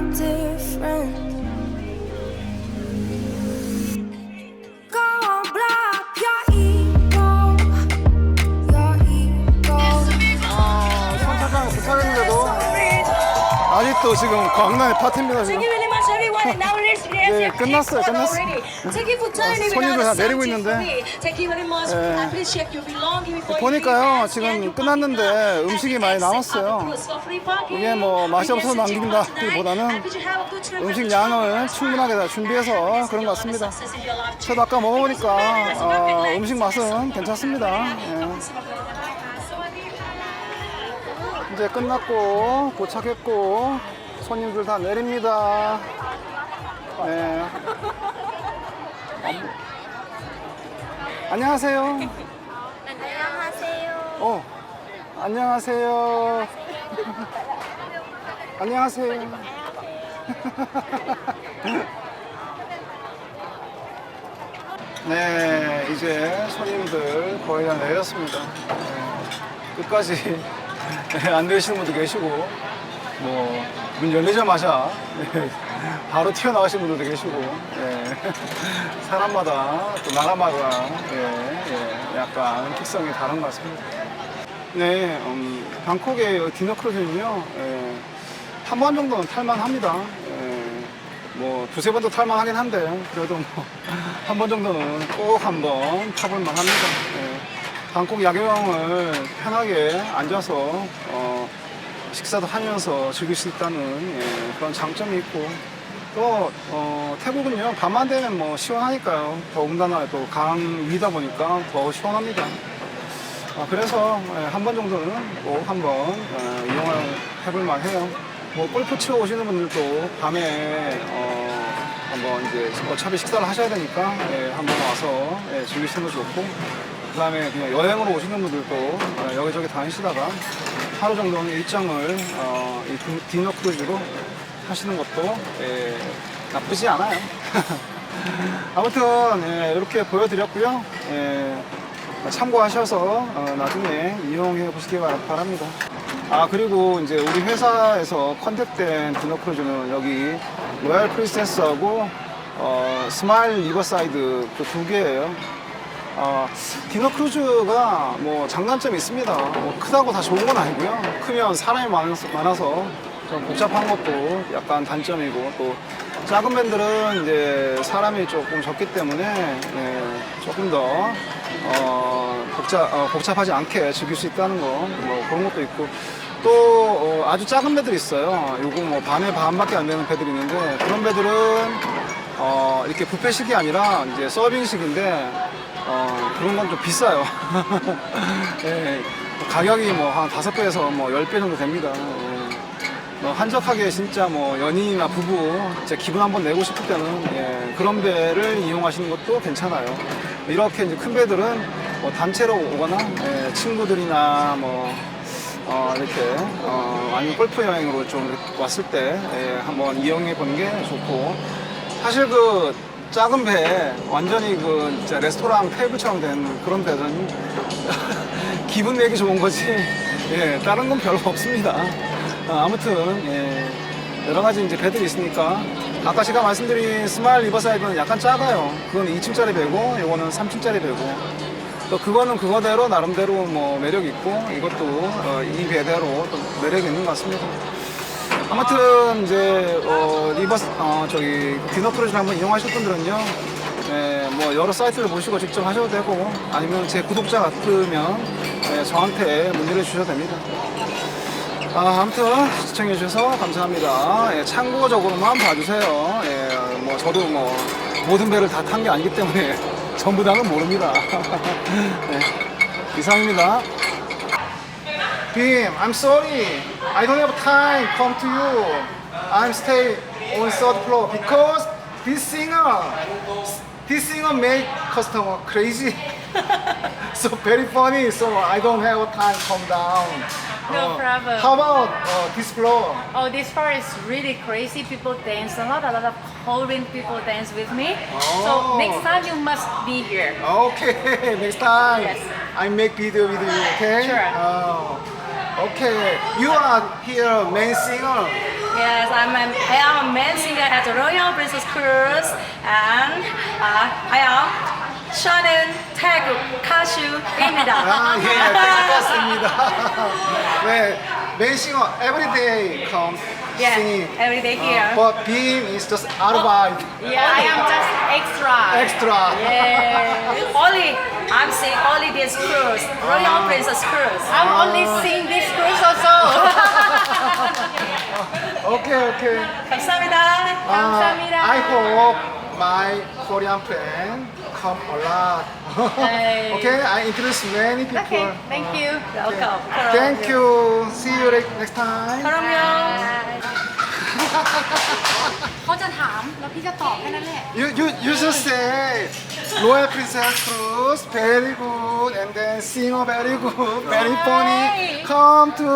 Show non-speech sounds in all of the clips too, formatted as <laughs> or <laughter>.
different. 아직도 지금 광란의 파티입니다 지금. 네, 끝났어요, 끝났어요. 손님들 다 내리고 있는데. 네. Uh, 보니까요, 지금 끝났는데 음식이. 많이 남았어요. 이게 뭐 맛이 없어서 남긴다기보다는 음식 양을 충분하게 다 준비해서 그런 것 같습니다. 저도 아까 먹어보니까 어, 음식 맛은 괜찮습니다. 예. 이제 끝났고 도착했고 손님들 다 내립니다. 네. 안녕하세요. 안녕하세요. 어, 안녕하세요. 안녕하세요. 네, 이제 손님들 거의 다 내렸습니다. 네, 끝까지 안 내리시는 분도 계시고, 뭐, 문 열리자마자 네, <laughs> 바로 튀어나가시는 분들도 계시고, 예, <laughs> 사람마다 또 나라마다 예, 예, 약간 특성이 다른 것 같습니다. 네, 음, 방콕의 디너 크루즈는요, 예, 한번 정도는 탈만합니다. 예, 뭐, 두세 번도 탈만하긴 한데, 그래도 뭐, <laughs> 한 번 정도는 꼭 한번 타볼 만 합니다. 예, 방콕 야경을 편하게 앉아서, 어, 식사도 하면서 즐길 수 있다는 예, 그런 장점이 있고, 또, 어, 태국은요, 밤만 되면 뭐 시원하니까요. 더군다나 또 강 위다 보니까 더 시원합니다. 아, 그래서 한번 정도는 꼭 한번 어, 이용을 해볼 만해요. 뭐 골프 치러 오시는 분들도 밤에 어, 한번 이제 어차피 식사를 하셔야 되니까 예, 한번 와서 예, 즐기시는 거 좋고 그 다음에 그냥 여행으로 오시는 분들도 어, 여기저기 다니시다가 하루 정도는 일정을 어, 디너 크루즈로 하시는 것도 예, 나쁘지 않아요. <laughs> 아무튼 예, 이렇게 보여드렸고요. 예, 참고하셔서 어, 나중에 이용해 보시기 바- 바랍니다. 아 그리고 이제 우리 회사에서 컨택된 디너 크루즈는 여기 로얄 프리스테스하고 어, 스마일 리버사이드 그 두 개예요. 어, 디너 크루즈가 뭐 장단점이 있습니다. 뭐 크다고 다 좋은 건 아니고요. 크면 사람이 많아서, 많아서 좀 복잡한 것도 약간 단점이고 또 작은 밴들은 이제 사람이 조금 적기 때문에 예, 조금 더 어, 복잡, 어, 복잡하지 않게 즐길 수 있다는 거, 뭐 그런 것도 있고, 또 어, 아주 작은 배들이 있어요. 요거 뭐 반에 반밖에 안 되는 배들이 있는데, 그런 배들은 어, 이렇게 뷔페식이 아니라 이제 서빙식인데, 어, 그런 건 좀 비싸요. <laughs> 예, 가격이 뭐 한 다섯 배에서 뭐 열 배 정도 됩니다. 예. 뭐 한적하게 진짜 뭐 연인이나 부부 진짜 기분 한번 내고 싶을 때는 예, 그런 배를 이용하시는 것도 괜찮아요. 이렇게 이제 큰 배들은 뭐 단체로 오거나 예, 친구들이나 뭐 어, 이렇게 어, 아니면 골프 여행으로 좀 왔을 때 예, 한번 이용해 보는 게 좋고 사실 그 작은 배 완전히 그 진짜 레스토랑 테이블처럼 된 그런 배는 <laughs> 기분 내기 좋은 거지 <laughs> 예, 다른 건 별로 없습니다. 어, 아무튼 예, 여러 가지 이제 배들이 있으니까 아까 제가 말씀드린 스마일 리버사이드는 약간 작아요. 그건 2층짜리 배고 이거는 3층짜리 배고 또 그거는 그거대로 나름대로 뭐 매력 있고 이것도 어, 이 배대로 또 매력 있는 것 같습니다. 아무튼 이제 어, 리버스 어, 저기 디너 크루즈를 한번 이용하실 분들은요. 예, 뭐 여러 사이트를 보시고 직접 하셔도 되고 아니면 제 구독자 같으면 예, 저한테 문의를 주셔도 됩니다. 아, 아무튼 시청해 주셔서 감사합니다. 예, 참고적으로만 봐주세요. 예, 뭐 저도 뭐 모든 배를 다 탄 게 아니기 때문에 <laughs> 전부 다는 모릅니다. 네, <laughs> 이상입니다. Bim, I'm sorry. I don't have time come to you. I'm stay on third floor because this singer this singer make customer crazy. <laughs> so very funny. So I don't have time Come down. No problem. How about uh, this floor? Oh, this floor is really crazy. People dance a lot. A lot of Korean people dance with me. Oh. So next time you must be here. Okay, <laughs> next time Yes. I make video with you. Okay. Sure. Oh, okay. You are here main singer. Yes, I'm a, I am a main singer at the Royal Princess Cruise, and uh, I am Shannon 태국 가수입니다. 아, 예, 반갑습니다. 네, 메인 싱어 everyday come Yeah, singing. every day here. But Beam is just arbeit, Yeah, I am just extra. extra. Yeah. only I'm sing only this cruise, Royal Princess Cruise. I'm only sing this cruise also. <laughs> Okay, okay. 감사합니다. Uh, 감사합니다. I hope my Korean friend come a lot. Okay, I introduce many people. Okay, thank you. Welcome. Okay. Thank you. See you next time. คารมยองเขาจะถามแล้วพี่จะตอบแค่นั้นแหละ <laughs> You you you just say Royal Princess Cruise very good and then singer very good very funny come to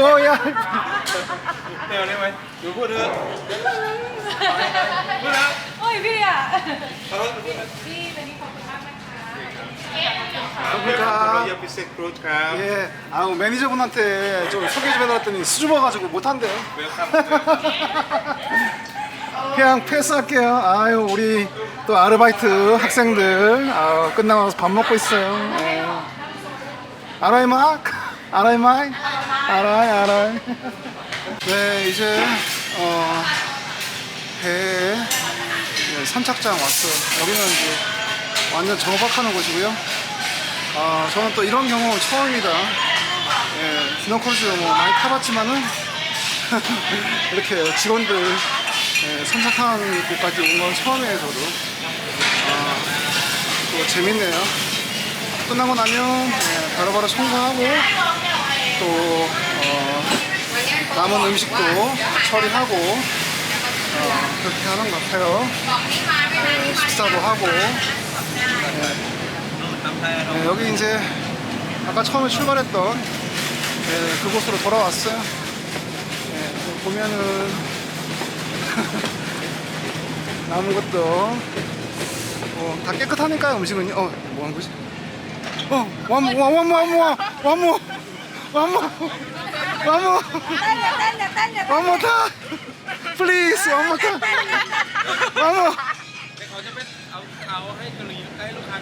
Royal <laughs> เร็วได้ไหมหนูพูดเถอะพูดแล้วโอ้ยพี่อ่ะ พี่เป็นที่คน <laughs> 안녕하십니까. 예, 아 매니저분한테 좀 소개 좀 해달랬더니 수줍어가지고 못한대요. 그냥 패스할게요. 아유 우리 또 아르바이트 학생들 아, 끝나고 나서 밥 먹고 있어요. 아라이 막 아라이 마이 아라이 아라이. 네 이제 어 배에 네, 선착장 왔어. 여기는 이제 완전 정박하는 곳이고요. 아, 저는 또 이런 경험은 처음이다. 예, 디너코스 뭐 많이 타봤지만은 <laughs> 이렇게 직원들 예, 선착하는 곳까지 온 건 처음이에요, 저도. 아, 또 재밌네요. 끝나고 나면 예, 바로바로 청소하고 또 어, 남은 음식도 처리하고 어, 그렇게 하는 것 같아요. 예, 식사도 하고 네, 여기 이제 아까 처음에 출발했던 네, 그곳으로 돌아왔어요. 네, 또 보면은 남은 것도 어, 다 깨끗하니까요 음식은요. 어, 뭐 하는 거지? 어, more, one more, one more, one more time, please, time, one more. เขาจะเป็นเอาเอาให้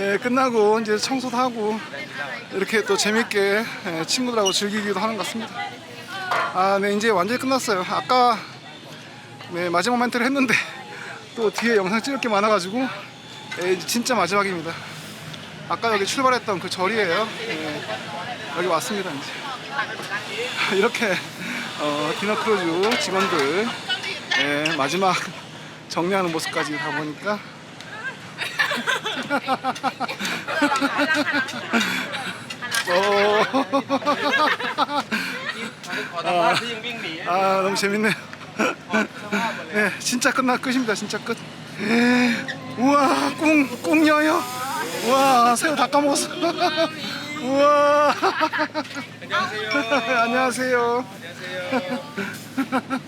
예, 끝나고 이제 청소도 하고 이렇게 또 재밌게 예, 친구들하고 즐기기도 하는 것 같습니다. 아, 네, 이제 완전히 끝났어요. 아까 네, 마지막 멘트를 했는데 <laughs> 또 뒤에 영상 찍을 게 많아가지고 예, 진짜 마지막입니다. 아까 여기 출발했던 그 절이에요. 예, 여기 왔습니다 이제. <laughs> 이렇게 어, 디너 크루즈 직원들 예, 마지막 정리하는 모습까지 다 보니까 오. ขอสัมภาษณ์ที่ยังวิ่งหนี 아 너무 재밌네요. 네, 진짜 끝나 끝입니다. 진짜 끝. 우와 꿍꿍 여요. 우와 새우 다 까먹었어. <laughs> 우와. <laughs> 안녕하세요. <laughs>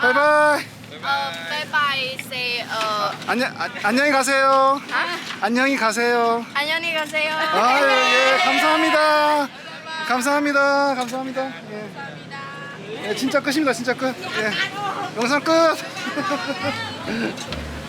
바이바이. เออบายบาย Um, uh, bye 어. 안녕 아, 안녕히 가세요. 아? 안녕히 가세요. 안녕히 가세요. 아 예, 예. 감사합니다. 감사합니다. 감사합니다. 예. 예, 진짜 끝입니다. 진짜 끝. 예. 영상 끝. <laughs>